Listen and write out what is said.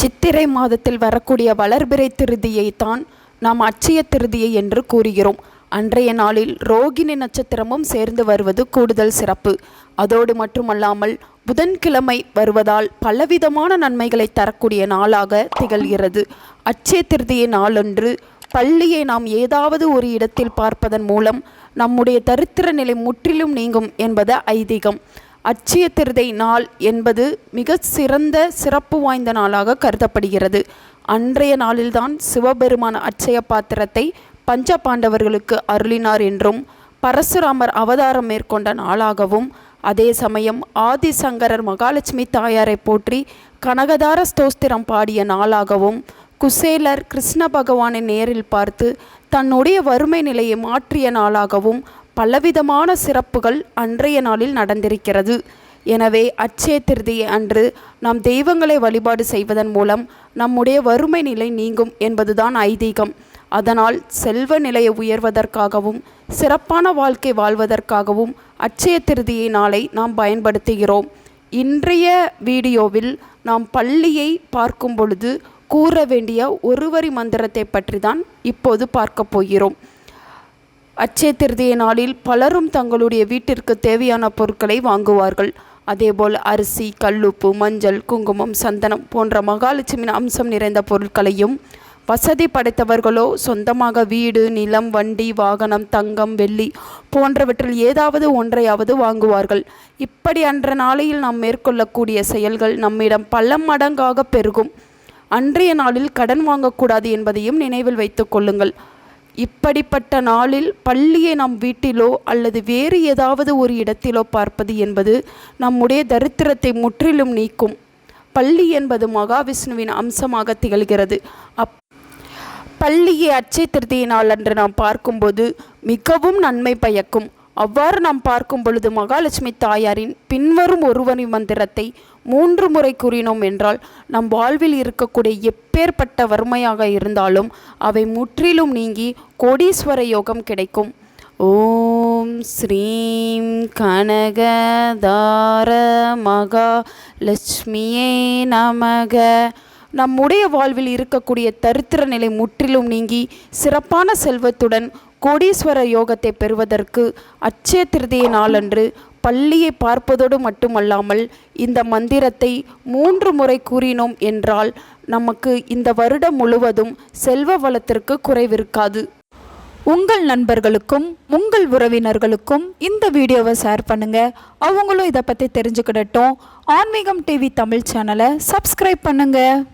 சித்திரை மாதத்தில் வரக்கூடிய வளர்பிறை திருதியைத்தான் நாம் அட்சய திருதியை என்று கூறுகிறோம். அன்றைய நாளில் ரோகிணி நட்சத்திரமும் சேர்ந்து வருவது கூடுதல் சிறப்பு. அதோடு மட்டுமல்லாமல் புதன்கிழமை வருவதால் பலவிதமான நன்மைகளை தரக்கூடிய நாளாக திகழ்கிறது. அட்சய திருதியை நாளன்று பள்ளியை நாம் ஏதாவது ஒரு இடத்தில் பார்ப்பதன் மூலம் நம்முடைய தரித்திர நிலை முற்றிலும் நீங்கும் என்பது ஐதீகம். அட்சய திருதை நாள் என்பது மிக சிறந்த சிறப்பு வாய்ந்த நாளாக கருதப்படுகிறது. அன்றைய நாளில்தான் சிவபெருமான அட்சய பாத்திரத்தை பஞ்ச பாண்டவர்களுக்கு அருளினார் என்றும் பரசுராமர் அவதாரம் மேற்கொண்ட நாளாகவும் அதே சமயம் ஆதிசங்கரர் மகாலட்சுமி தாயாரை போற்றி கனகதார ஸ்தோஸ்திரம் பாடிய நாளாகவும் குசேலர் கிருஷ்ண பகவானை நேரில் பார்த்து தன்னுடைய வறுமை நிலையை மாற்றிய நாளாகவும் பலவிதமான சிறப்புகள் அன்றைய நாளில் நடந்திருக்கிறது. எனவே அட்சய திருதியை அன்று நாம் தெய்வங்களை வழிபாடு செய்வதன் மூலம் நம்முடைய வறுமை நிலை நீங்கும் என்பதுதான் ஐதீகம். அதனால் செல்வ நிலையை உயர்வதற்காகவும் சிறப்பான வாழ்க்கை வாழ்வதற்காகவும் அட்சய திருதியை நாளை நாம் பயன்படுத்துகிறோம். இன்றைய வீடியோவில் நாம் பள்ளியை பார்க்கும் பொழுது கூற வேண்டிய ஒருவரி மந்திரத்தை பற்றி தான் இப்போது பார்க்க போகிறோம். அட்சய திருதிய நாளில் பலரும் தங்களுடைய வீட்டிற்கு தேவையான பொருட்களை வாங்குவார்கள். அதேபோல் அரிசி கல்லுப்பு மஞ்சள் குங்குமம் சந்தனம் போன்ற மகாலட்சுமியின் அம்சம் நிறைந்த பொருட்களையும் வசதி படைத்தவர்களோ சொந்தமாக வீடு நிலம் வண்டி வாகனம் தங்கம் வெள்ளி போன்றவற்றில் ஏதாவது ஒன்றையாவது வாங்குவார்கள். இப்படி அன்ற நாளையில் நாம் மேற்கொள்ளக்கூடிய செயல்கள் நம்மிடம் பல மடங்காக பெருகும். அன்றைய நாளில் கடன் வாங்கக்கூடாது என்பதையும் நினைவில் வைத்துக் கொள்ளுங்கள். இப்படிப்பட்ட நாளில் பள்ளியை நம் வீட்டிலோ அல்லது வேறு ஏதாவது ஒரு இடத்திலோ பார்ப்பது என்பது நம்முடைய தரித்திரத்தை முற்றிலும் நீக்கும். பள்ளி என்பது மகாவிஷ்ணுவின் அம்சமாக திகழ்கிறது. அப் பள்ளியை அச்சை திருத்திய நாள் அன்று நாம் பார்க்கும்போது மிகவும் நன்மை பயக்கும். அவ்வாறு நாம் பார்க்கும் பொழுது மகாலட்சுமி தாயாரின் பின்வரும் ஒருவனி மந்திரத்தை மூன்று முறை கூறினோம் என்றால் நம் வாழ்வில் இருக்கக்கூடிய எப்பேற்பட்ட வறுமையாக இருந்தாலும் அவை முற்றிலும் நீங்கி கோடீஸ்வர யோகம் கிடைக்கும். ஓம் ஸ்ரீம் கனகதார மகா லட்சுமியே நமக. நம்முடைய வாழ்வில் இருக்கக்கூடிய தரித்திர நிலை முற்றிலும் நீங்கி சிறப்பான செல்வத்துடன் கோடீஸ்வர யோகத்தை பெறுவதற்கு அச்சய திருதிய நாளன்று பள்ளியை பார்ப்பதோடு மட்டுமல்லாமல் இந்த மந்திரத்தை மூன்று முறை கூறினோம் என்றால் நமக்கு இந்த வருடம் முழுவதும் செல்வ வளத்திற்கு குறைவிருக்காது. உங்கள் நண்பர்களுக்கும் உங்கள் உறவினர்களுக்கும் இந்த வீடியோவை ஷேர் பண்ணுங்க. அவங்களும் இதை பற்றி தெரிஞ்சுக்கிடட்டும். ஆன்மீகம் டிவி தமிழ் சேனலை சப்ஸ்கிரைப் பண்ணுங்கள்